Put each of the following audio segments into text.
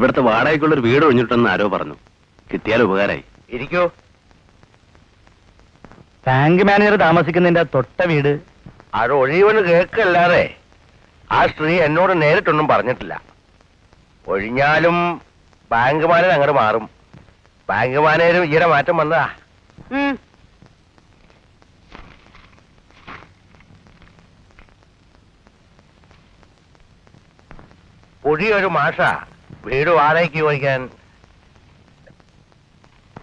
ഇവിടുത്തെ വാടകയ്ക്കുള്ള ഒരു വീട് ഒഴിഞ്ഞിട്ടെന്ന് ആരോ പറഞ്ഞു. കിട്ടിയാൽ ഉപകാരമായി ഇരിക്കോ. ബാങ്ക് മാനേജർ താമസിക്കുന്നതിന്റെ തൊട്ട വീട്. അത് ഒഴിവെന്ന് കേൾക്കല്ലാതെ ആ സ്ത്രീ എന്നോട് നേരിട്ടൊന്നും പറഞ്ഞിട്ടില്ല. ഒഴിഞ്ഞാലും ബാങ്ക് മാനേജർ അങ്ങോട്ട് മാറും. ബാങ്ക് മാനേജരും ഈയിടെ മാറ്റം വന്നതാ. പൊടിയൊരു പുതിയൊരു മാഷ. വീട് വാടകയ്ക്ക് ചോദിക്കാൻ?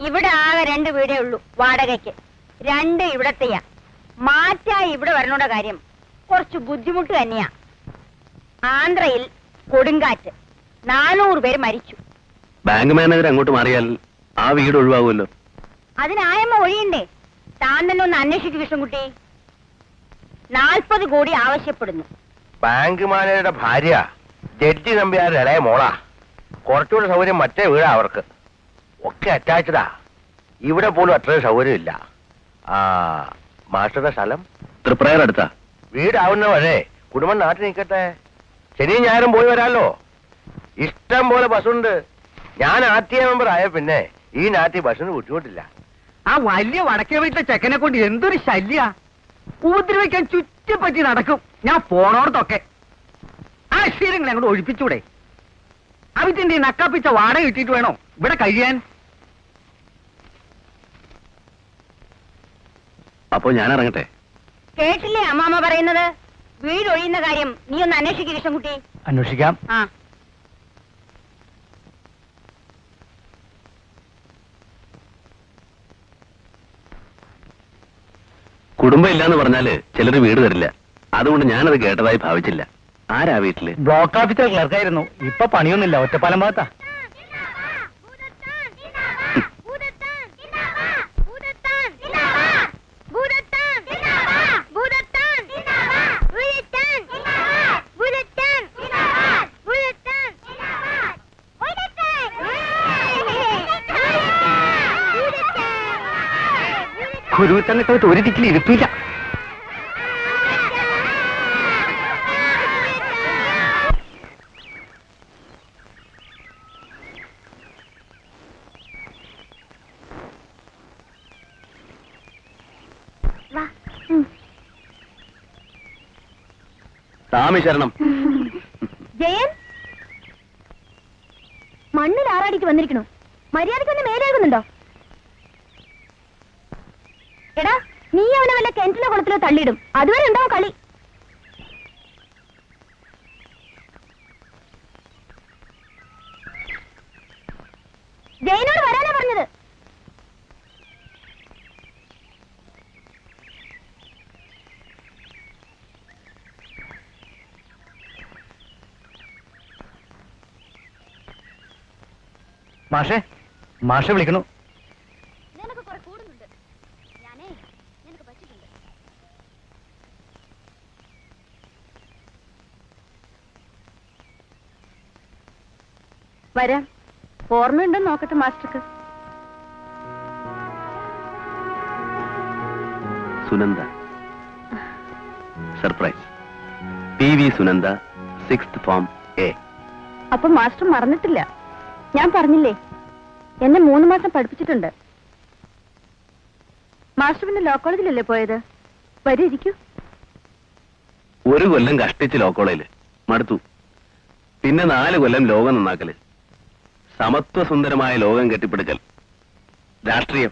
ഇവിടെ ആകെ രണ്ട് വീടേ ഉള്ളൂ വാടകയ്ക്ക്. രണ്ട് ഇവിടത്തെയാ. മാറ്റായി ഇവിടെ വരണോട കാര്യം കുറച്ച് ബുദ്ധിമുട്ട് തന്നെയാ. ആന്ധ്രയിൽ കൊടുങ്കാറ്റ്. നാനൂറ് പേര് മരിച്ചു. ബാങ്ക് മാനേജർ അങ്ങോട്ട് മാറിയാൽ ആ വീട് ഒഴിവാകുമല്ലോ. അതിനായമ്മ ഒഴിയണ്ടേ? താൻ തന്നെ ഒന്ന് അന്വേഷിക്കും കൃഷ്ണൻകുട്ടി. നാൽപ്പത് കോടി ആവശ്യപ്പെടുന്നു. ബാങ്ക് മാനേജറുടെ ഭാര്യ ജഡ്ജി നമ്പ്യാരുടെ ഇളയ മോളാ. കുറച്ചുകൂടെ സൗകര്യം മറ്റേ വീടാ അവർക്ക്. ഒക്കെ അറ്റാച്ച്ഡാ. ഇവിടെ പോലും അത്രയും സൗകര്യമില്ല. ആ മാസ്റ്ററുടെ സ്ഥലം? തൃപ്രയർ അടുത്താ. വീടാവുന്ന വരെ കുടുംബം നാട്ടിൽ നിൽക്കട്ടെ. ശനിയും ഞായറും പോയി വരാലോ. ഇഷ്ടം പോലെ ബസ്സുണ്ട്. ഞാൻ ആർ മെമ്പർ ആയ പിന്നെ ഈ നാട്ടിൽ ബസ്സിന് ബുദ്ധിമുട്ടില്ല. ആ വലിയ വടക്കേ വീട്ടിലെ ചെക്കനെ കൊണ്ട് എന്തൊരു ശല്യ. ഉപദ്രവിക്കാൻ ചുറ്റിപ്പറ്റി നടക്കും. ഞാൻ പോണോടത്തൊക്കെ. ആ ശീലങ്ങളെ അങ്ങോട്ട് ഒഴിപ്പിച്ചൂടെ. അവിറ്റിന്റെ ഈ നക്കാപ്പിച്ച വാടക കിട്ടിയിട്ട് വേണോ? ഇവിടെ കഴിയാൻ. അപ്പോ ഞാൻ ഇറങ്ങട്ടെ. കേട്ടില്ലേ അമ്മാമ്മ പറയുന്നത്? വീട് ഒഴിയുന്ന കാര്യം നീ ഒന്ന് അന്വേഷിക്കുക കൃഷ്ണൻകുട്ടി. അന്വേഷിക്കാം. ആ. കുടുംബം ഇല്ലാന്ന് പറഞ്ഞാൽ ചിലര് വീട് തരില്ല. അതുകൊണ്ട് ഞാനത് കേട്ടതായി ഭാവിച്ചില്ല. ആരാ വീട്ടിൽ? ബ്ലോക്ക് ഓഫീസർ ക്ലർക്കായിരുന്നു. ഇപ്പൊ പണിയൊന്നുമില്ല. ഒറ്റപ്പാലം ഭാഗത്താ. കുരുത്തന്നിട്ട് ഒരു ദിക്കിൽ ഇരുത്തില്ല സ്വാമി ശരണം. ജയൻ? മണ്ണിൽ ആറാടിക്ക് വന്നിരിക്കണു. മര്യാദയ്ക്ക് ഒന്ന് മേലേകുന്നുണ്ടോ? എടാ നീ അവനെ വല്ല കിണറ്റിലോ കുളത്തിലോ തള്ളിയിടും. അതുവരെ ഉണ്ടാവും കളി ജയനോട് വരാനാ പറഞ്ഞത് മാഷേ മാഷെ വിളിക്കണു നിനക്ക് കുറെ കൂടുന്നുണ്ട്. ഞാനേ നിനക്ക് പറ്റിയിട്ടുണ്ട്. വരാം. ഓർമ്മയുണ്ടോ നോക്കട്ടെ മാസ്റ്റർക്ക്. Sunanda. Surprise P V Sunanda six form A അപ്പൊ മാസ്റ്റർ മറന്നിട്ടില്ല. ഞാൻ പറഞ്ഞില്ലേ എന്നെ മൂന്ന് മാസം പഠിപ്പിച്ചിട്ടുണ്ട്. മാസ്റ്റർ പിന്നെ ലോ കോളേജിലല്ലേ പോയത്? വരൂ ഇരിക്കൂ ഒരു കൊല്ലം കഷ്ടിച്ച് ലോ കോളേജിൽ. മടുത്തു. പിന്നെ നാല് കൊല്ലം ലോകം നന്നാക്കൽ. സമത്വസുന്ദരമായ ലോകം കെട്ടിപ്പിടുക്കൽ. രാഷ്ട്രീയം.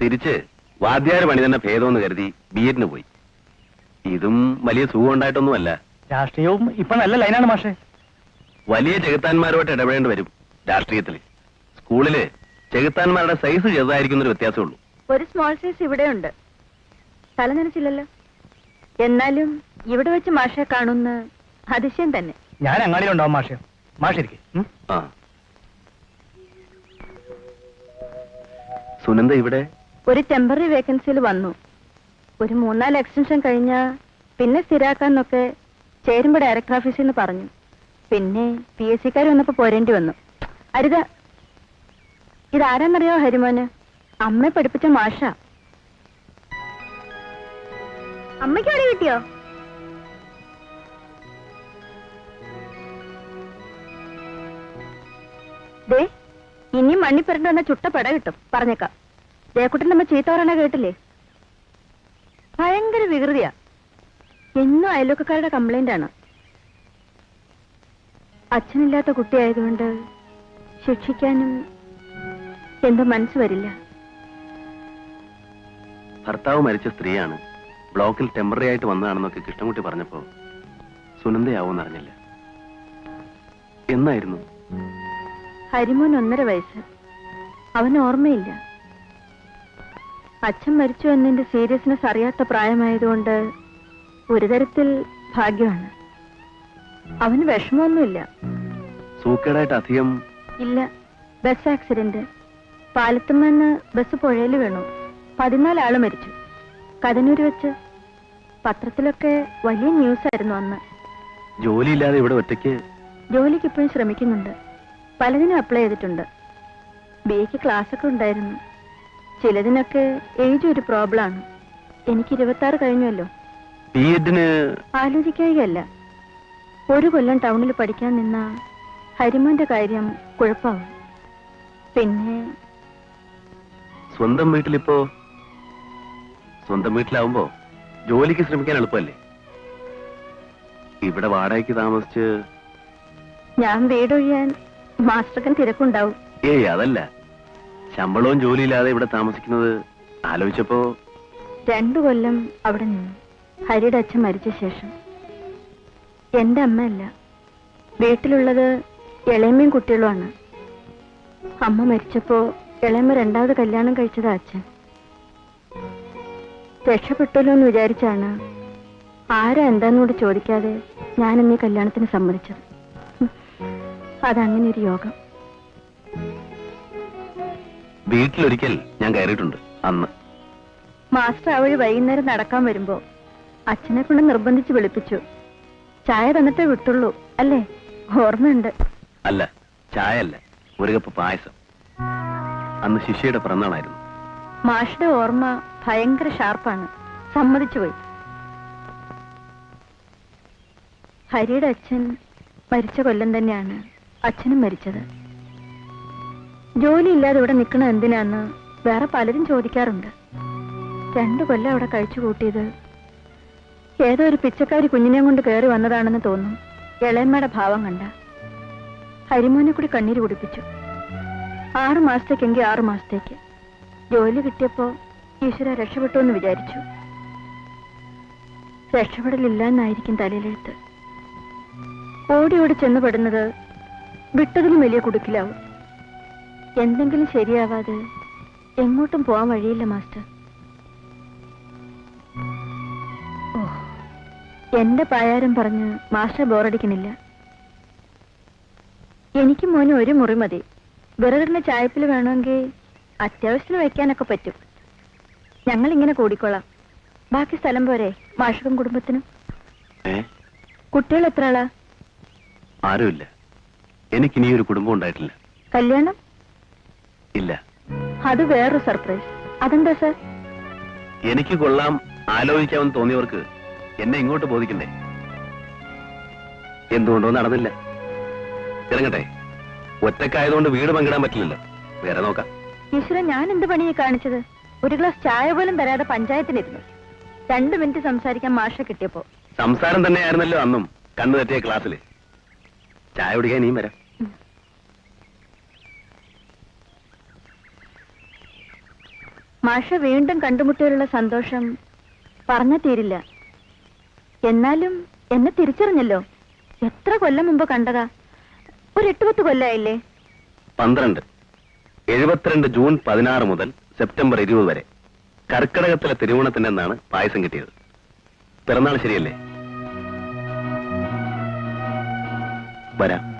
തിരിച്ച് വാദ്യാര് പണി തന്നെ ഭേദമെന്ന് കരുതി ബി എഡിന് പോയി. ഇതും വലിയ സുഖം ഉണ്ടായിട്ടൊന്നുമല്ല രാഷ്ട്രീയവും ഇപ്പൊ നല്ല ലൈനാണ് മാഷേ. വലിയ ചെകുത്താന്മാരുമായിട്ട് ഇടപെടേണ്ടി വരും. രാഷ്ട്രീയത്തിൽ സ്കൂളിൽ ചെകുത്താന്മാരുടെ സൈസ് ചെറുതായിരിക്കുന്ന ഒരു വ്യത്യാസമുള്ളൂ. ഒരു സ്മോൾ സൈസ് ഇവിടെയുണ്ട്. തല നനച്ചില്ലല്ലോ. എന്നാലും ഇവിടെ വെച്ച് മാഷെ കാണുന്ന അതിശയം തന്നെ. ഞാൻ അങ്ങാടിയിലുണ്ടാവും മാഷെ. മാഷിരിക്കെ ആ. സുനന്ദ ഇവിടെ? ഒരു ടെമ്പററി വേക്കൻസിയിൽ വന്നു. ഒരു മൂന്നാൽ എക്സ്റ്റൻഷൻ കഴിഞ്ഞ പിന്നെ സ്ഥിരാക്കാന്നൊക്കെ ചേരുമ്പോ ഡയറക്ടർ ഓഫീസിൽ നിന്ന് പറഞ്ഞു. പിന്നെ പി എസ് സിക്കാർ വന്നപ്പോ പോരേണ്ടി വന്നു. അരുത. ഇതാരാന്നറിയോ ഹരിമോന്? അമ്മ പഠിപ്പിച്ച മാഷ. അമ്മയ്ക്ക് അവിടെ കിട്ടിയോ? ദേ ഇനി മണ്ണിപ്പരണ്ട് വന്ന ചുട്ട പട കിട്ടും. പറഞ്ഞേക്കാം. ദേക്കുട്ടൻ നമ്മ ചീത്ത കേട്ടില്ലേ? ഭയങ്കര വികൃതിയാ. എന്നും അയൽവക്കക്കാരുടെ കംപ്ലൈന്റ് ആണ്. അച്ഛനില്ലാത്ത കുട്ടിയായതുകൊണ്ട് ശിക്ഷിക്കാനും എന്തോ മനസ്സ് വരില്ല. ഭർത്താവ് മരിച്ച സ്ത്രീയാണ് ബ്ലോക്കിൽ ടെമ്പററി ആയിട്ട് വന്നതാണെന്നൊക്കെ കൃഷ്ണൻകുട്ടി പറഞ്ഞപ്പോ സുനന്ദയാവൂന്ന് അറിഞ്ഞില്ല എന്നായിരുന്നു? ഹരിമോൻ ഒന്നര വയസ്സ്. അവന് ഓർമ്മയില്ല. അച്ഛൻ മരിച്ചു എന്നതിന്റെ സീരിയസ്നെസ് അറിയാത്ത പ്രായമായതുകൊണ്ട് ഒരു തരത്തിൽ ഭാഗ്യമാണ്. അവന് വിഷമമൊന്നുമില്ല. സൂക്കേടായിട്ട് അധികം ഇല്ല ബസ് ആക്സിഡന്റ്. പാലത്തുമെന്ന് ബസ് പുഴയിൽ വീണു. പതിനാല് ആൾ മരിച്ചു. കഥനൂര് വെച്ച് പത്രത്തിലൊക്കെ വലിയ ന്യൂസ് ആയിരുന്നു അന്ന്. ജോലിയില്ലാതെ ഇവിടെ ഒറ്റയ്ക്ക്? ജോലിക്ക് ഇപ്പോഴും ശ്രമിക്കുന്നുണ്ട്. പലതിനും അപ്ലൈ ചെയ്തിട്ടുണ്ട്. ബി എക്ക് ക്ലാസ് ഒക്കെ ഉണ്ടായിരുന്നു. ചിലതിനൊക്കെ ഏജ് ഒരു പ്രോബ്ലം ആണ്. എനിക്ക് ഇരുപത്തി ആറ് കഴിഞ്ഞല്ലോ ബി എഡിന് ആലോചിക്കുകയല്ല ഒരു കൊല്ലം ടൗണിൽ പഠിക്കാൻ നിന്ന ഹരിമോന്റെ കാര്യം കുഴപ്പമാവും പിന്നെ സ്വന്തം വീട്ടിലിപ്പോ സ്വന്തം വീട്ടിലാവുമ്പോ ജോലിക്ക് ശ്രമിക്കാൻ എളുപ്പമല്ലേ? ഇവിടെ വാടകയ്ക്ക് താമസിച്ച് ഞാൻ വീടൊഴിയാൻ മാസ്റ്റർക്കൻ തിരക്കുണ്ടാവും. ഏയ് അതല്ല. ശമ്പളവും ജോലിയില്ലാതെ ഇവിടെ താമസിക്കുന്നത് ആലോചിച്ചപ്പോ രണ്ടു കൊല്ലം അവിടെ നിന്നു ഹരിയുടെ അച്ഛൻ മരിച്ച ശേഷം. എന്റെ അമ്മയല്ല വീട്ടിലുള്ളത് ഇളയമ്മയും കുട്ടികളുമാണ്. അമ്മ മരിച്ചപ്പോ ഇളയമ്മ രണ്ടാമത് കല്യാണം കഴിച്ചതാ അച്ഛൻ. രക്ഷപ്പെട്ടല്ലോ എന്ന് വിചാരിച്ചാണ് ആരാ എന്താന്നോട് ചോദിക്കാതെ ഞാൻ എന്നീ കല്യാണത്തിന് സമ്മതിച്ചത്. അതങ്ങനെ ഒരു യോഗം. വീട്ടിലൊരിക്കൽ ഞാൻ കയറിയിട്ടുണ്ട് അന്ന്. മാസ്റ്റർ ആ വഴി വൈകുന്നേരം നടക്കാൻ വരുമ്പോ അച്ഛനെ കൊണ്ട് നിർബന്ധിച്ച് വിളിപ്പിച്ചു. ചായ തന്നിട്ടേ വിട്ടുള്ളൂ അല്ലേ? ഓർമ്മയുണ്ട്. അല്ല ചായ അല്ല ഒരു കപ്പ് പായസം. അന്ന് ശിഷ്യയുടെ പിറന്നാളായിരുന്നു. മാഷിന്റെ ഓർമ്മ ഭയങ്കര ഷാർപ്പാണ്. സമ്മതിച്ചു പോയി. ഹരിയുടെ അച്ഛൻ മരിച്ച കൊല്ലം തന്നെയാണ് അച്ഛനും മരിച്ചത്. ജോലിയില്ലാതെ ഇവിടെ നിൽക്കണത് എന്തിനാന്ന് വേറെ പലരും ചോദിക്കാറുണ്ട്. രണ്ടു കൊല്ലം അവിടെ കഴിച്ചു കൂട്ടിയത് ഏതോ ഒരു പിച്ചക്കാരി കുഞ്ഞിനെയും കൊണ്ട് കയറി വന്നതാണെന്ന് തോന്നും. ഇളയമ്മയുടെ ഭാവം കണ്ട. ഹരിമോനെ കൂടി കണ്ണീര് കുടിപ്പിച്ചു. ആറു മാസത്തേക്കെങ്കിൽ ആറു മാസത്തേക്ക്. ജോലി കിട്ടിയപ്പോ ഈശ്വര രക്ഷപ്പെട്ടു എന്ന് വിചാരിച്ചു. രക്ഷപ്പെടലില്ല എന്നായിരിക്കും തലയിലെഴുത്ത്. ഓടി ഓടി ചെന്നുപെടുന്നത് വിട്ടതിലും വലിയ കുടുക്കിലാവും. എന്തെങ്കിലും ശരിയാവാതെ എങ്ങോട്ടും പോവാൻ വഴിയില്ല മാസ്റ്റർ. ഓ എന്റെ പായാരം പറഞ്ഞ് മാസ്റ്റർ ബോറടിക്കണില്ല എനിക്ക് മോന് ഒരു മുറി മതി. വെറുതെ ചായപ്പിൽ വേണമെങ്കിൽ അത്യാവശ്യത്തിന് വയ്ക്കാനൊക്കെ പറ്റും. ഞങ്ങൾ ഇങ്ങനെ കൂടിക്കൊള്ളാം ബാക്കി സ്ഥലം പോരെ മാഷകം കുടുംബത്തിനും. കുട്ടികൾ എത്ര ആളാ? ആരുമില്ല. ഒരു കുടുംബം ഉണ്ടായിട്ടില്ല. കല്യാണം? ഇല്ല. അത് വേറൊരു സർപ്രൈസ്. അതെന്താ സാർ? എനിക്ക് കൊള്ളാം ആലോചിക്കാമെന്ന് തോന്നിയവർക്ക് എന്നെ ഇങ്ങോട്ട് ബോധിക്കണ്ടേ? എന്തുകൊണ്ടോ നടന്നില്ല. ഇറങ്ങട്ടെ ഒറ്റക്കായതുകൊണ്ട് വീട് പങ്കിടാൻ പറ്റില്ലല്ലോ. വേറെ നോക്കാം. ഈശ്വര ഞാൻ എന്ത് പണിയെ കാണിച്ചത്? ഒരു ഗ്ലാസ് ചായ പോലും തരാതെ പഞ്ചായത്തിലിരുന്നു രണ്ടു മിനിറ്റ് സംസാരിക്കാൻ മാഷ കിട്ടിയപ്പോ. സംസാരം തന്നെയായിരുന്നല്ലോ അന്നും കണ്ണു തെറ്റിയ ക്ലാസ്സിൽ ചായ കുടിക്കാൻ നീ വരാം. മാഷ വീണ്ടും കണ്ടുമുട്ടിയുള്ള സന്തോഷം പറഞ്ഞ തീരില്ല. എന്നാലും എന്നെ തിരിച്ചറിഞ്ഞല്ലോ. എത്ര കൊല്ലം മുമ്പ് കണ്ടതാ. ഒരു എട്ട് പത്ത് കൊല്ലായില്ലേ? പന്ത്രണ്ട്. എഴുപത്തിരണ്ട് ജൂൺ പതിനാറ് മുതൽ സെപ്റ്റംബർ ഇരുപത് വരെ. കർക്കിടകത്തിലെ തിരുവോണത്തിന്റെ എന്നാണ് പായസം കിട്ടിയത്. പിറന്നാൾ ശരിയല്ലേ? വരാം.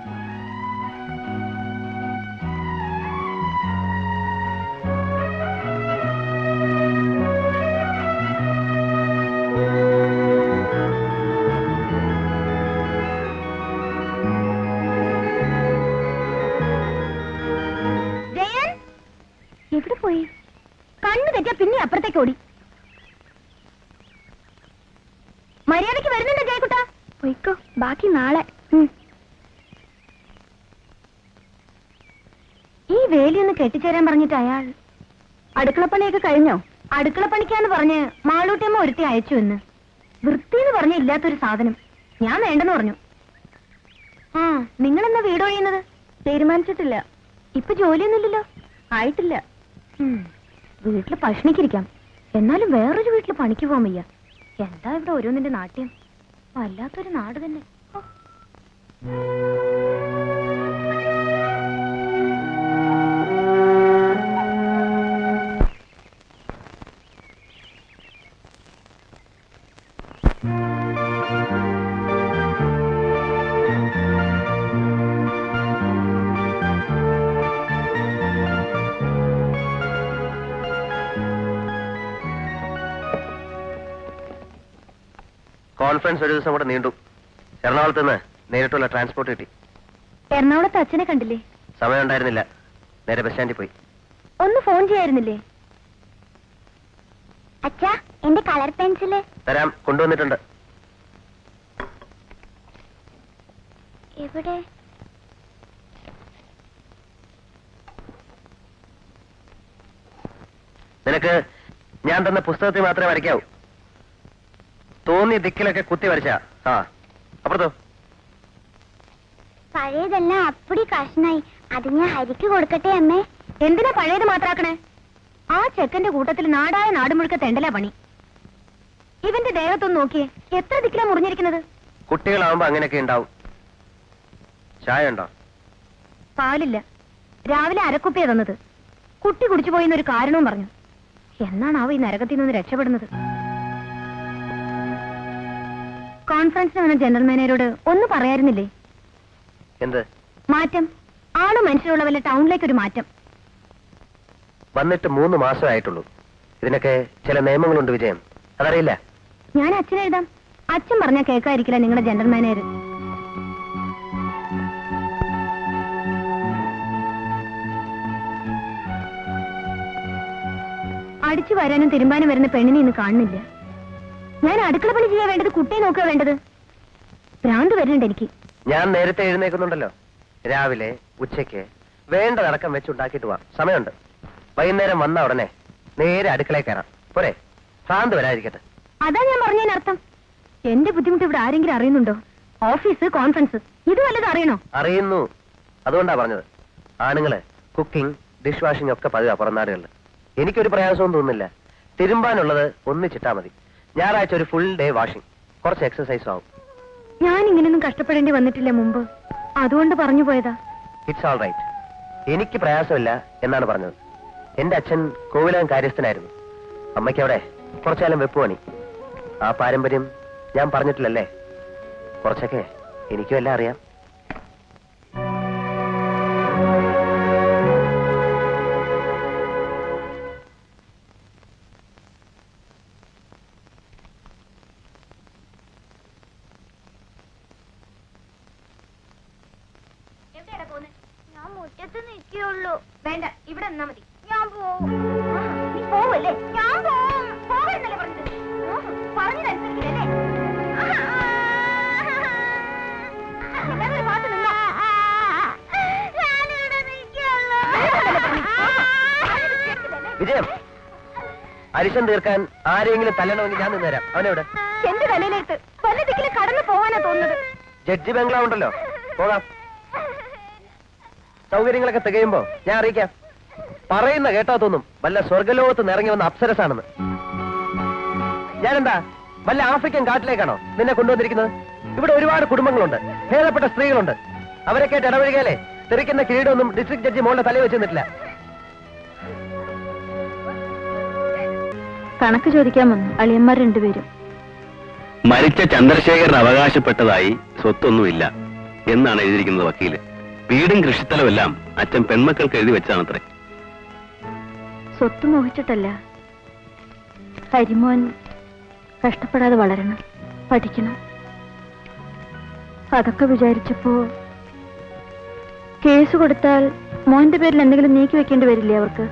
ബാക്കി നാളെ. ഈ വേലിയൊന്ന് കെട്ടിച്ചേരാൻ പറഞ്ഞിട്ട് അയാൾ അടുക്കളപ്പണിയൊക്കെ കഴിഞ്ഞോ? അടുക്കളപ്പണിക്കാന്ന് പറഞ്ഞ് മാളൂട്ടിയമ്മ ഒരുത്തി അയച്ചു എന്ന്. വൃത്തിന്ന് പറഞ്ഞ ഇല്ലാത്തൊരു സാധനം. ഞാൻ വേണ്ടെന്ന് പറഞ്ഞു. ആ നിങ്ങളെന്നാ വീട് ഒഴിയുന്നത്? തീരുമാനിച്ചിട്ടില്ല. ഇപ്പൊ ജോലിയൊന്നുമില്ലല്ലോ ആയിട്ടില്ല. വീട്ടിൽ പഷ്ണിക്കിരിക്കാം എന്നാലും വേറൊരു വീട്ടിൽ പണിക്ക് പോകാൻ വയ്യ. എന്താ ഇവിടെ ഓരോന്നിന്റെ നാട്യം? വല്ലാത്തൊരു നാട് തന്നെ. കോൺഫറൻസ് ഒരു ദിവസം കൂടെ നീണ്ടു. എറണാകുളത്ത് നിന്ന്. നേരിട്ടുള്ള ട്രാൻസ്പോർട്ട് കിട്ടി. എറണാകുളത്ത് അച്ഛനെ കണ്ടില്ലേ? സമയം ഉണ്ടായിരുന്നില്ല. നേരെ ബസ് സ്റ്റാൻഡിൽ പോയി. ഒന്ന് ഫോൺ ചെയ്യായിരുന്നില്ലേ? അച്ഛാ എന്റെ കളർ പെൻസിൽ തരാം കൊണ്ടുവന്നിട്ടുണ്ട്. എവിടെ? നിനക്ക് ഞാൻ തന്ന പുസ്തകത്തിൽ മാത്രമേ വരയ്ക്കാവൂ. തോന്നിയ ദിക്കിലൊക്കെ കുത്തി വരച്ചാ. ആ അപ്പുറത്തോ? പഴയതെല്ലാം അപ്പടി കഷ്ണായി. അത് ഞാൻ ഹരിക്ക് കൊടുക്കട്ടെ അമ്മേ. എന്തിനാ പഴയത് മാത്രാക്കണേ? ആ ചെക്കന്റെ കൂട്ടത്തിൽ നാടായ നാട് മുഴുക്ക തെണ്ടലാ പണി. ഇവന്റെ ദേഹത്തൊന്ന് നോക്കിയേ എത്ര ദിക്കിലാ മുറിഞ്ഞിരിക്കുന്നത്? കുട്ടികളാവുമ്പോ അങ്ങനെയൊക്കെ ഉണ്ടാവും. ചായ ഉണ്ടോ പാലില്ല. രാവിലെ അരക്കുപ്പിയാ തന്നത്. കുട്ടി കുടിച്ചു പോയിന്നൊരു കാരണവും പറഞ്ഞു. എന്നാണാവോ ഈ നരകത്തിൽ നിന്ന് രക്ഷപ്പെടുന്നത്? കോൺഫറൻസിന് വന്ന ജനറൽ മാനേജരോട് ഒന്ന് പറയായിരുന്നില്ലേ? എന്ത്? മാറ്റം. ആൾ മനുഷ്യരുള്ള വല്ല ടൗണിലേക്ക് ഒരു മാറ്റം. വന്നിട്ട് മൂന്ന് മാസമേ ആയിട്ടുള്ളൂ. ഇതിനൊക്കെ ചില നിയമങ്ങളുണ്ട് വിജയം. അതറിയില്ല? ഞാൻ അച്ഛനെഴുതാം അച്ഛൻ പറഞ്ഞാൽ കേൾക്കാതിരിക്കില്ല നിങ്ങളുടെ ജനറൽ മാനേജർ അടിച്ചു വരാനും തിരുമ്പാനും വരുന്ന പെണ്ണിനെ ഇന്ന് കാണുന്നില്ല. ഞാൻ അടുക്കള പണി ചെയ്യാൻ വേണ്ടത് കുട്ടിയെ നോക്കുക വേണ്ടത്. ഭ്രാന്ത് വരുന്നുണ്ട് എനിക്ക്. ഞാൻ നേരത്തെ എഴുന്നേക്കുന്നുണ്ടല്ലോ രാവിലെ ഉച്ചയ്ക്ക് വേണ്ടതടക്കം വെച്ചുണ്ടാക്കിയിട്ട് വാ. സമയമുണ്ട്. വൈകുന്നേരം വന്ന ഉടനെ നേരെ അടുക്കളയിൽ കയറാം. പോരെ? ഭ്രാന്ത് വരാതിരിക്കട്ടെ. അതാ ഞാൻ പറഞ്ഞതിനർത്ഥം. എന്റെ ബുദ്ധിമുട്ട് ഇവിടെ ആരെങ്കിലും അറിയുന്നുണ്ടോ? ഓഫീസ് കോൺഫറൻസ് ഇത് വല്ലതും അറിയണോ? അറിയുന്നു. അതുകൊണ്ടാ പറഞ്ഞത്. ആണുങ്ങൾ കുക്കിംഗ് ഡിഷ് വാഷിംഗ് ഒക്കെ പതിവാ പുറംനാടുകളിൽ എനിക്കൊരു പ്രയാസവും തോന്നുന്നില്ല. തിരുമ്പാനുള്ളത് ഒന്നിച്ചിട്ടാ മതി. ഞായറാഴ്ച ഒരു ഫുൾ ഡേ വാഷിംഗ് കുറച്ച് എക്സസൈസും ആവും. ഞാൻ ഇങ്ങനെയൊന്നും കഷ്ടപ്പെടേണ്ടി വന്നിട്ടില്ല മുമ്പ്. അതുകൊണ്ട് പറഞ്ഞു പോയതാ. ഇറ്റ്സ് ഓൾ റൈറ്റ് എനിക്ക് പ്രയാസമില്ല എന്നാണ് പറഞ്ഞത്. എന്റെ അച്ഛൻ കോവിലകം കാര്യസ്ഥനായിരുന്നു. അമ്മയ്ക്ക് അവിടെ കുറച്ചുകാലം വെപ്പ് പണി. ആ പാരമ്പര്യം ഞാൻ പറഞ്ഞിട്ടില്ലല്ലേ? കുറച്ചൊക്കെ എനിക്കും എല്ലാം അറിയാം. അരിശം തീർക്കാൻ ആരെങ്കിലും തല്ലണമെങ്കിൽ ഞാൻ നിന്നുതരാം അവനെവിടെ? എന്റെ തലയിലേക്ക് ദിക്കിലും കടന്നു പോവാനാ തോന്നുന്നത്. ജഡ്ജി ബംഗ്ലാവ് ഉണ്ടല്ലോ. പോകാം. സൗകര്യങ്ങളൊക്കെ തികയുമ്പോ ഞാൻ അറിയിക്കാം. പറയുന്ന കേട്ടാ തോന്നും വല്ല സ്വർഗലോകത്ത് നിറങ്ങി വന്ന അപ്സരസാണെന്ന്. ഞാനെന്താ? വല്ല ആഫ്രിക്കൻ കാട്ടിലേക്കാണോ നിന്നെ കൊണ്ടുവന്നിരിക്കുന്നത്? ഇവിടെ ഒരുപാട് കുടുംബങ്ങളുണ്ട്. ഭേദപ്പെട്ട സ്ത്രീകളുണ്ട്. അവരൊക്കെ കേട്ട് ഇടപഴകിയാലേ തെറിക്കുന്ന കിരീടമൊന്നും ഡിസ്ട്രിക്ട് ജഡ്ജി മോളുടെ തലയിൽ വെച്ച് കണക്ക് ചോദിക്കാൻ വന്നു. അളിയന്മാർ രണ്ടുപേരും. മരിച്ച ചന്ദ്രശേഖരൻ അവകാശപ്പെട്ടതായി സ്വത്തൊന്നുമില്ല എന്നാണ് എഴുതിയിരിക്കുന്നത് വക്കീൽ. വീടും കൃഷിസ്ഥലമെല്ലാം അച്ഛൻ പെൺമക്കൾക്ക് എഴുതി വെച്ചാണത്രേ. സ്വത്ത് മോഹിച്ചിട്ടല്ല. ഹരിമോൻ കഷ്ടപ്പെടാതെ വളരണം പഠിക്കണം. അതൊക്കെ വിചാരിച്ചപ്പോ കേസ് കൊടുത്താൽ മോന്റെ പേരിൽ എന്തെങ്കിലും നീക്കി വെക്കേണ്ടി വരില്ലേ അവർക്ക്?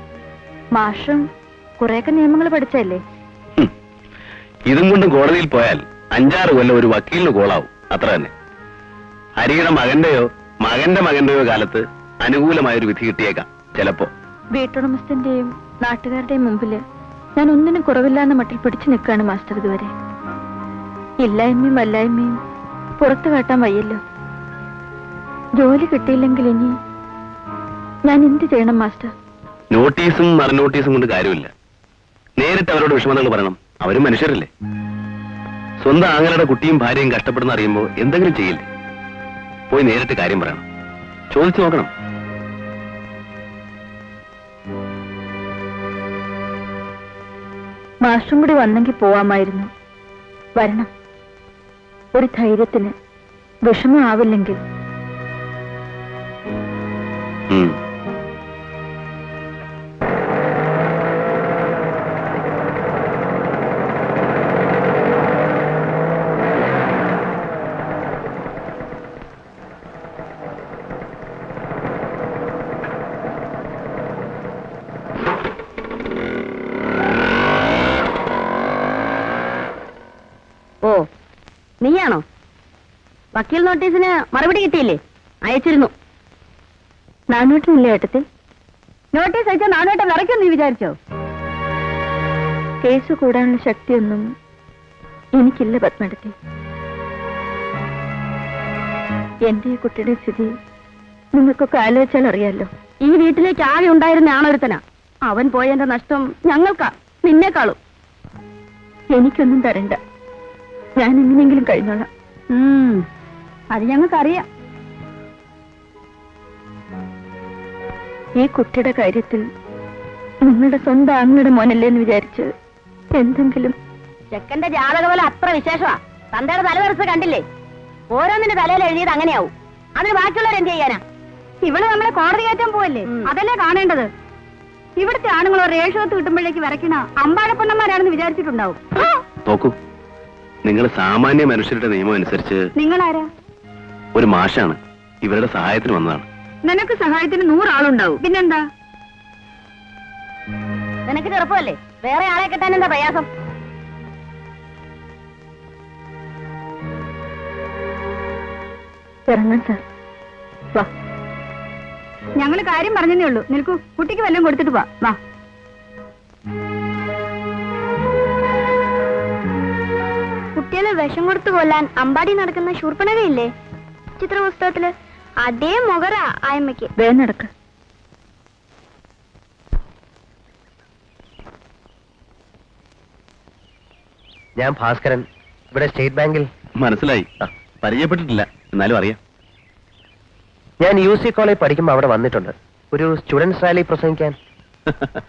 മാഷും കുറെയൊക്കെ നിയമങ്ങൾ പഠിച്ചല്ലേ. ഇതും കൊണ്ട് കോടതിയിൽ പോയാൽ അഞ്ചാറ് കൊല്ലം ഒരു വക്കീലിന് കോളാവും. അത്ര തന്നെ. ഹരിയുടെ മകന്റെയോ മകന്റെ മകന്റെയോ കാലത്ത് അനുകൂലമായൊരു വിധി കിട്ടിയേക്കാം ചിലപ്പോ. വീട്ടുടമസ്ഥന്റെയും നാട്ടുകാരുടെയും മുമ്പിൽ ഞാൻ ഒന്നിനും കുറവില്ലാന്ന മട്ടിൽ പിടിച്ചു നിൽക്കാണ് മാസ്റ്റർ ഇതുവരെ. ഇല്ലായ്മയും വല്ലായ്മയും പുറത്തു കാട്ടാൻ വയ്യല്ലോ. ജോലി കിട്ടിയില്ലെങ്കിൽ ഇനി ഞാൻ എന്ത് ചെയ്യണം മാസ്റ്റർ? നോട്ടീസും മറുനോട്ടീസും കൊണ്ട് കാര്യമില്ല. നേരിട്ട് അവരോട് വിഷമതകൾ പറയണം. അവരും മനുഷ്യരല്ലേ? സ്വന്തം ആങ്ങളുടെ കുട്ടിയും ഭാര്യയും കഷ്ടപ്പെടുന്ന അറിയുമ്പോൾ എന്തെങ്കിലും ചെയ്യില്ലേ? പോയി നേരിട്ട് കാര്യം പറയണം. ചോദിച്ചു നോക്കണം. മാഷും കൂടി വന്നെങ്കിൽ പോവാമായിരുന്നു. വരണം. ഒരു ധൈര്യത്തിന് വിഷമമാവില്ലെങ്കിൽ ഉം. വക്കീൽ നോട്ടീസിന് മറുപടി കിട്ടിയില്ലേ? അയച്ചിരുന്നു. നാനൂറ്റില്ല ഏട്ടത്തിൽ നോട്ടീസ് അയച്ചാൽ നാനൂട്ടം വിറയ്ക്കും നീ വിചാരിച്ചോ? കേസ് കൂടാനുള്ള ശക്തിയൊന്നും എനിക്കില്ല പത്മടത്തി എന്റെ ഈ കുട്ടിയുടെ സ്ഥിതി നിങ്ങൾക്കൊക്കെ ആലോചിച്ചാൽ അറിയാലോ. ഈ വീട്ടിലേക്ക് ആകെ ഉണ്ടായിരുന്ന ആണൊരുത്തനാ. അവൻ പോയതിന്റെ നഷ്ടം ഞങ്ങൾക്കാ നിന്നേക്കാളും. എനിക്കൊന്നും തരണ്ട. ഞാൻ എങ്ങനെയെങ്കിലും കഴിഞ്ഞോളാം. അത് ഞങ്ങൾക്കറിയാം. ഈ കുട്ടിയുടെ കാര്യത്തിൽ നിങ്ങളുടെ സ്വന്തം അങ്ങയുടെ മോനല്ലേ എന്ന് വിചാരിച്ച് എന്തെങ്കിലും? ചെക്കന്റെ ജാതക പോലെ അത്ര വിശേഷമാ. തന്തയുടെ തലവരസ് കണ്ടില്ലേ? ഓരോന്നിന്റെ തലയിൽ എഴുതിയത് അങ്ങനെയാവും. അതിന് ബാക്കിയുള്ളവർ എന്ത് ചെയ്യാനാ? ഇവൾ നമ്മളെ കോടതി കയറ്റാൻ പോവല്ലേ? അതല്ലേ കാണേണ്ടത്? ഇവിടുത്തെ ആണുങ്ങൾ ഒരു ഏഷോത്ത് കിട്ടുമ്പോഴേക്ക് വരയ്ക്കണ അമ്പാഴപ്പൊണ്ണന്മാരാണെന്ന് വിചാരിച്ചിട്ടുണ്ടാവും. നോക്കൂ. നിങ്ങൾ സാമാന്യ മനുഷ്യരുടെ നിയമം അനുസരിച്ച് നിങ്ങളാരാ? ഒരു മാഷാണ്. ഇവരുടെ സഹായത്തിന് വന്നതാണ്. നിനക്ക് സഹായത്തിന് നൂറാളുണ്ടാവും. പിന്നെന്താ? നിനക്ക് ചെറുപ്പമല്ലേ? വേറെ ആളെ കിട്ടാൻ എന്താ പ്രയാസം? ഇറങ്ങാൻ സാർ. വാ. ഞങ്ങൾ കാര്യം പറഞ്ഞതേ ഉള്ളൂ. നിൽക്കൂ. കുട്ടിക്ക് വല്ലതും കൊടുത്തിട്ട് വാ വാ. കുട്ടികളെ വിഷം കൊടുത്തു കൊല്ലാൻ അമ്പാടി നടക്കുന്ന ശൂർപ്പണകയില്ലേ ചിത്രപുസ്തകത്തിൽ അതേ മുഖറ ആയമ്മയ്ക്ക്. വേ നടക്ക്. ഞാൻ ഭാസ്കരൻ. ഇവിടെ സ്റ്റേറ്റ് ബാങ്കിൽ. മനസ്സിലായി. പരിചയപ്പെട്ടിട്ടില്ല. എന്നാലും അറിയാം. ഞാൻ യു സി കോളേജ് പഠിക്കുമ്പോൾ അവിടെ വന്നിട്ടുണ്ട്. ഒരു സ്റ്റുഡൻസ് റാലി പ്രസംഗിക്കാൻ.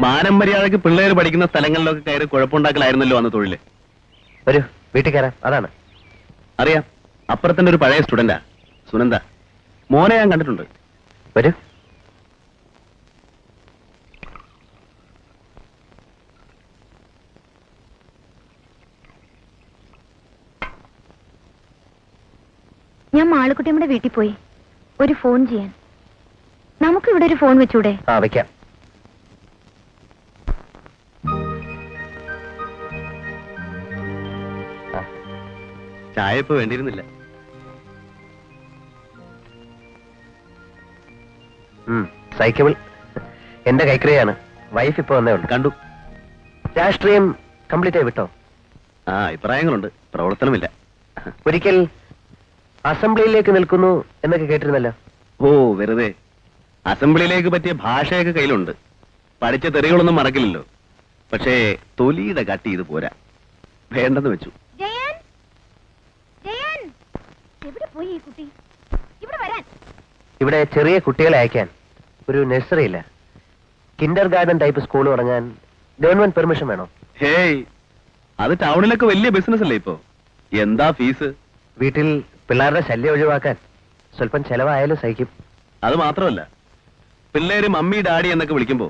മാനം മര്യാദയ്ക്ക് പിള്ളേർ പഠിക്കുന്ന സ്ഥലങ്ങളിലൊക്കെ കയറി കുഴപ്പമുണ്ടാക്കലായിരുന്നല്ലോ അന്ന് തൊഴിൽ. വരൂ വീട്ടിൽ കയറാം. അതാണ്. അറിയാം. അപ്പുറത്തിന്റെ ഒരു പഴയ സ്റ്റുഡന്റാ. സുനന്ദ. മോനെ ഞാൻ കണ്ടിട്ടുണ്ട്. വരൂ. ഞാൻ മാളുക്കുട്ടിയമ്മയുടെ വീട്ടിൽ പോയി. ഒരു ഫോൺ ചെയ്യാൻ. നമുക്ക് ഇവിടെ ഒരു ഫോൺ വെച്ചൂടെ? ആ വെക്കാം. ചായ ഇപ്പൊ വേണ്ടിയിരുന്നില്ല. ഉം, സൈക്കിൾ എന്റെ കൈക്രിയാണ് വൈഫ് ഇപ്പൊ വന്നേ ഉള്ളു. കണ്ടു. രാഷ്ട്രീയം കംപ്ലീറ്റ് ആയി വിട്ടോ? ആ അഭിപ്രായങ്ങളുണ്ട്. പ്രവർത്തനമില്ല. ഒരിക്കൽ അസംബ്ലിയിലേക്ക് നിൽക്കുന്നു എന്നൊക്കെ കേട്ടിരുന്നല്ലോ. ഓ വെറുതെ. അസംബ്ലിയിലേക്ക് പറ്റിയ ഭാഷയൊക്കെ കയ്യിലുണ്ട്. പഠിച്ച തെറികളൊന്നും മറക്കില്ലല്ലോ. പക്ഷേ തൊലിയുടെ കട്ടി ഇത് പോരാ. വേണ്ടെന്ന് വെച്ചു. ജയൻ? ജയൻ? എവിടെ പോയി ഈ കുട്ടി? ഇവിടെ വരാൻ. ഇവിടെ ചെറിയ കുട്ടികളെ അയക്കാൻ. ഒരു നഴ്സറി ഇല്ല. കിൻഡർ ഗാർഡൻ ടൈപ്പ് സ്കൂൾ തുടങ്ങാൻ ഗവൺമെന്റ് പെർമിഷൻ വേണോ? ഹേയ് അത് ടൗണിലൊക്കെ വലിയ ബിസിനസ് അല്ലേ ഇപ്പോ? എന്താ ഫീസ് വീട്ടിൽ പിള്ളേരുടെ ശല്യം ഒഴിവാക്കാൻ സ്വല്പം ചെലവായാലും സഹിക്കും. അത് മാത്രമല്ല പിള്ളേര് മമ്മി ഡാഡി എന്നൊക്കെ വിളിക്കുമ്പോ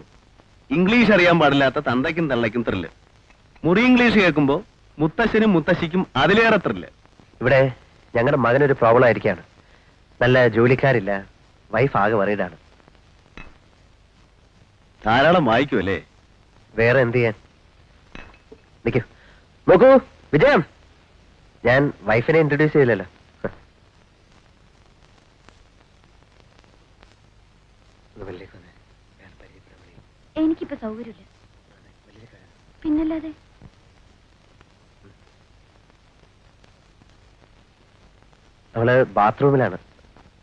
ഇംഗ്ലീഷ് അറിയാൻ പാടില്ലാത്ത തന്തയ്ക്കും തള്ളയ്ക്കും ത്രില്ല് മുറി ഇംഗ്ലീഷ് കേൾക്കുമ്പോ മുത്തശ്ശനും മുത്തശ്ശിക്കും അതിലേറെ ത്രില്ല് ഇവിടെ ഞങ്ങളുടെ മകനൊരു പ്രോബ്ലം ആയിരിക്കാണ്. നല്ല ജോലിക്കാരില്ല വൈഫ് ആകെ വറീഡാണ് ധാരാളം വായിക്കുമല്ലേ? വേറെ എന്ത് ചെയ്യാൻ? നിൽക്കൂ നോക്കൂ വിജയം. ഞാൻ വൈഫിനെ ഇൻട്രൊഡ്യൂസ് ചെയ്തില്ലല്ലോ. എനിക്കിപ്പോ സൗകര്യമില്ല. പിന്നല്ലാതെ? അവൾ ബാത്റൂമിലാണ്.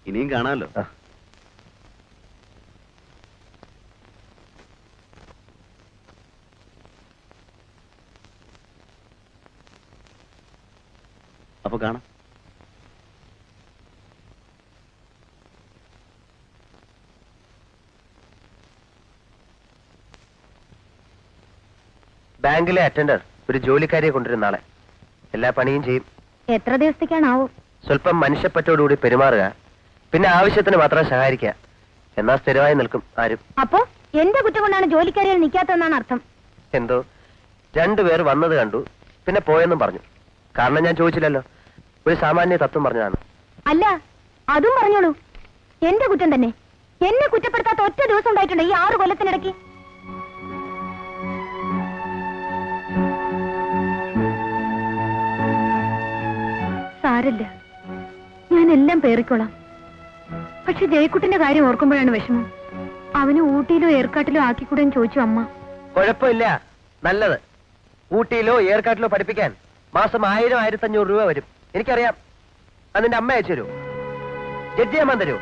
ഇനിയും കാണാമല്ലോ. അപ്പൊ കാണാം. ബാങ്കിലെ അറ്റൻഡർ ഒരു ജോലിക്കാരിയെ കൊണ്ടുവരുന്ന ആളെ. എല്ലാ പണിയും ചെയ്യും. എത്ര ദിവസത്തേക്കാണാവോ? സ്വല്പം മനുഷ്യപ്പറ്റോടുകൂടി പെരുമാറുക പിന്നെ ആവശ്യത്തിന് മാത്രം സഹായിക്കുക. എന്നാ സ്ഥിരമായി നിൽക്കും ആരും. അപ്പോ എന്റെ കുറ്റം കൊണ്ടാണ് ജോലിക്കാരികൾ നിൽക്കാത്തതെന്നാണ് അർത്ഥം. എന്തോ? രണ്ടുപേർ വന്നത് കണ്ടു പിന്നെ പോയെന്നും പറഞ്ഞു. കാരണം ഞാൻ ചോദിച്ചില്ലല്ലോ. ഒരു സാമാന്യ തത്വം പറഞ്ഞതാണ്. അല്ല അതും പറഞ്ഞോളൂ. എന്റെ കുറ്റം തന്നെ. എന്നെ കുറ്റപ്പെടുത്താത്ത ഒറ്റ ദിവസം ഉണ്ടായിട്ടുണ്ട് ഈ ആറ് കൊല്ലത്തിനിടയ്ക്ക്? സാരല്ല ഞാൻ എല്ലാം പേറിക്കോളാം പക്ഷെ ജയക്കുട്ടിന്റെ കാര്യം ഓർക്കുമ്പോഴാണ് വിഷമം. അവന് ഊട്ടിയിലോ ഏർക്കാട്ടിലോ ആക്കിക്കൂടെന്ന് ചോദിച്ചു അമ്മ. കുഴപ്പമില്ല. നല്ലത്. ഊട്ടിയിലോ ഏർക്കാട്ടിലോ പഠിപ്പിക്കാൻ മാസം ആയിരം ആയിരത്തി അഞ്ഞൂറ് രൂപ വരും. എനിക്കറിയാം. അതിന്റെ അമ്മ അയച്ചു തരൂ ജഡ്ജിയമ്മ തരൂ.